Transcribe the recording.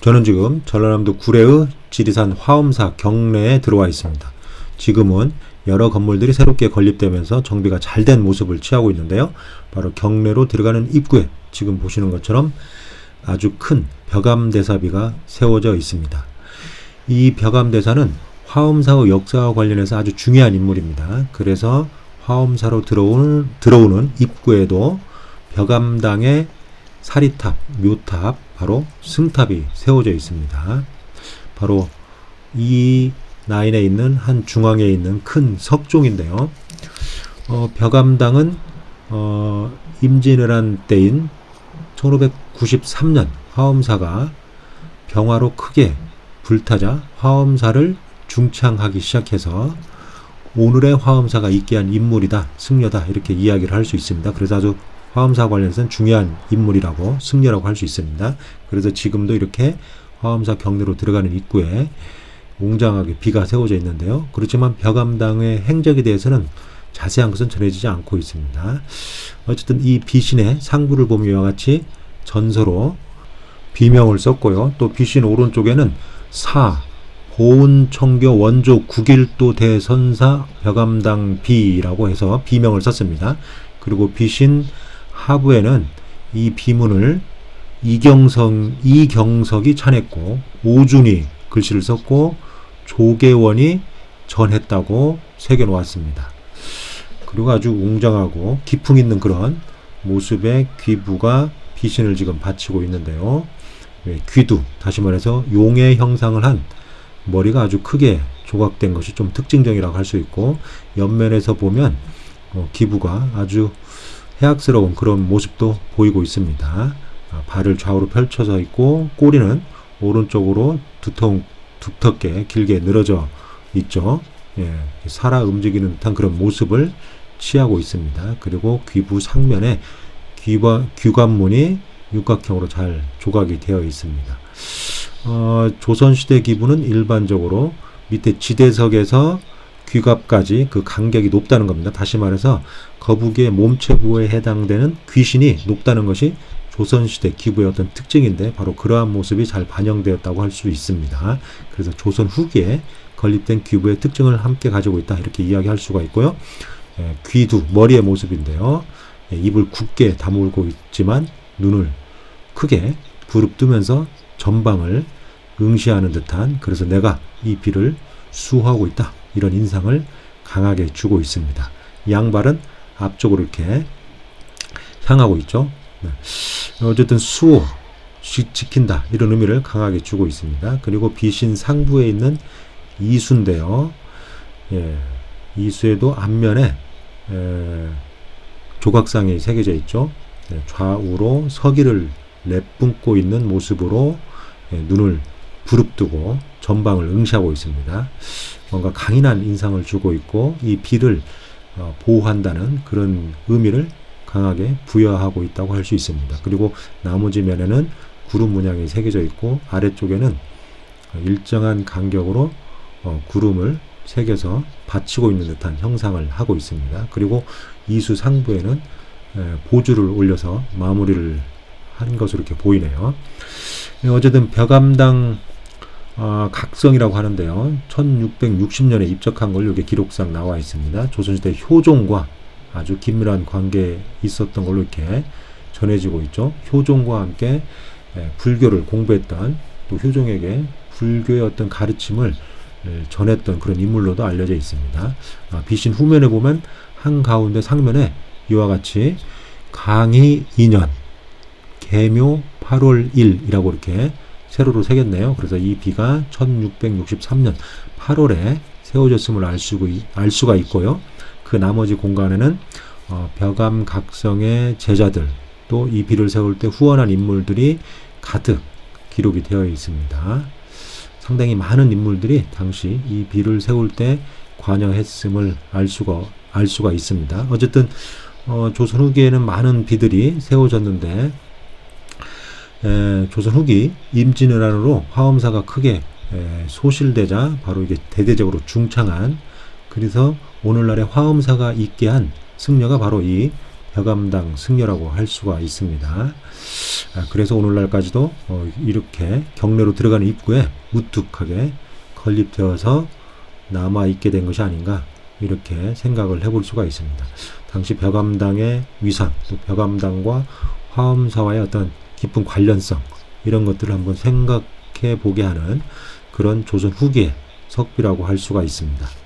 저는 지금 전라남도 구례의 지리산 화엄사 경내에 들어와 있습니다. 지금은 여러 건물들이 새롭게 건립되면서 정비가 잘 된 모습을 취하고 있는데요. 바로 경내로 들어가는 입구에 지금 보시는 것처럼 아주 큰 벽암대사비가 세워져 있습니다. 이 벽암대사는 화엄사의 역사와 관련해서 아주 중요한 인물입니다. 그래서 화엄사로 들어오는, 들어오는 입구에도 벽암당의 사리탑, 묘탑, 바로 승탑이 세워져 있습니다. 바로 이 라인에 있는 한 중앙에 있는 큰 석종인데요. 어, 벽암당은 어, 임진왜란 때인 1593년 화엄사가 병화로 크게 불타자 화엄사를 중창하기 시작해서 오늘의 화엄사가 있게 한 인물이다, 승려다 이렇게 이야기를 할 수 있습니다. 그래서 아주 화엄사 관련해서는 중요한 인물이라고 승려라고 할 수 있습니다. 그래서 지금도 이렇게 화엄사 경내로 들어가는 입구에 웅장하게 비가 세워져 있는데요. 그렇지만 벽암당의 행적에 대해서는 자세한 것은 전해지지 않고 있습니다. 어쨌든 이 비신의 상부를 보면 이와 같이 전서로 비명을 썼고요. 또 비신 오른쪽에는 사 보은청교 원조 국일도 대선사 벽암당 비라고 해서 비명을 썼습니다. 그리고 비신 하부에는 이 비문을 이경성 이경석이 찬했고 오준이 글씨를 썼고 조계원이 전했다고 새겨 놓았습니다. 그리고 아주 웅장하고 기풍 있는 그런 모습의 귀부가 비신을 지금 바치고 있는데요. 예, 귀두 다시 말해서 용의 형상을 한 머리가 아주 크게 조각된 것이 좀 특징적이라고 할 수 있고 옆면에서 보면 어, 기부가 아주 해악스러운 그런 모습도 보이고 있습니다. 아, 발을 좌우로 펼쳐져 있고 꼬리는 오른쪽으로 두통, 두텁게 길게 늘어져 있죠. 예, 살아 움직이는 듯한 그런 모습을 취하고 있습니다. 그리고 귀부 상면에 귀바, 귀관문이 육각형으로 잘 조각이 되어 있습니다. 어, 조선시대 기부는 일반적으로 밑에 지대석에서 귀갑까지 그 간격이 높다는 겁니다. 다시 말해서 거북이의 몸체 부에 해당되는 귀신이 높다는 것이 조선시대 기부의 어떤 특징인데 바로 그러한 모습이 잘 반영되었다고 할 수 있습니다. 그래서 조선 후기에 건립된 귀부의 특징을 함께 가지고 있다 이렇게 이야기할 수가 있고요. 예, 귀두 머리의 모습인데요. 예, 입을 굳게 다물고 있지만 눈을 크게 부릅뜨면서 전방을 응시하는 듯한 그래서 내가 이 비를 수호하고 있다 이런 인상을 강하게 주고 있습니다. 양발은 앞쪽으로 이렇게 향하고 있죠. 네. 어쨌든 수호 지킨다 이런 의미를 강하게 주고 있습니다. 그리고 비신 상부에 있는 이수인데요. 예, 이수에도 앞면에 에, 조각상이 새겨져 있죠. 네, 좌우로 서기를 내뿜고 있는 모습으로 예, 눈을 부릅뜨고 전방을 응시하고 있습니다. 뭔가 강인한 인상을 주고 있고 이 비를 어, 보호한다는 그런 의미를 강하게 부여하고 있다고 할 수 있습니다. 그리고 나머지 면에는 구름 문양이 새겨져 있고 아래쪽에는 일정한 간격으로 어, 구름을 새겨서 받치고 있는 듯한 형상을 하고 있습니다. 그리고 이수 상부에는 보주를 올려서 마무리를 한 것으로 이렇게 보이네요. 어쨌든 벽암당 어, 각성이라고 하는데요. 1660년에 입적한 걸로 이게 기록상 나와 있습니다. 조선시대 효종과 아주 긴밀한 관계에 있었던 걸로 이렇게 전해지고 있죠. 효종과 함께 예, 불교를 공부했던 또 효종에게 불교의 어떤 가르침을 예, 전했던 그런 인물로도 알려져 있습니다. 아, 비신 후면에 보면 한가운데 상면에 이와 같이 강의 2년 개묘 8월 1이라고 이렇게 세로로 새겼네요. 그래서 이 비가 1663년 8월에 세워졌음을 알, 수, 알 수가 있고요. 그 나머지 공간에는 어, 벽암 각성의 제자들 또 이 비를 세울 때 후원한 인물들이 가득 기록이 되어 있습니다. 상당히 많은 인물들이 당시 이 비를 세울 때 관여했음을 알 수가 알 수가 있습니다. 어쨌든 어, 조선 후기에는 많은 비들이 세워졌는데 에, 조선 후기 임진왜란으로 화엄사가 크게 에, 소실되자 바로 이게 대대적으로 중창한 그래서 오늘날의 화엄사가 있게 한 승려가 바로 이 벼감당 승려라고 할 수가 있습니다. 아, 그래서 오늘날까지도 어, 이렇게 경내로 들어가는 입구에 우뚝하게 건립되어서 남아 있게 된 것이 아닌가 이렇게 생각을 해볼 수가 있습니다. 당시 벼감당의 위상, 또 벼감당과 화엄사와의 어떤 깊은 관련성 이런 것들을 한번 생각해 보게 하는 그런 조선 후기의 석비라고 할 수가 있습니다.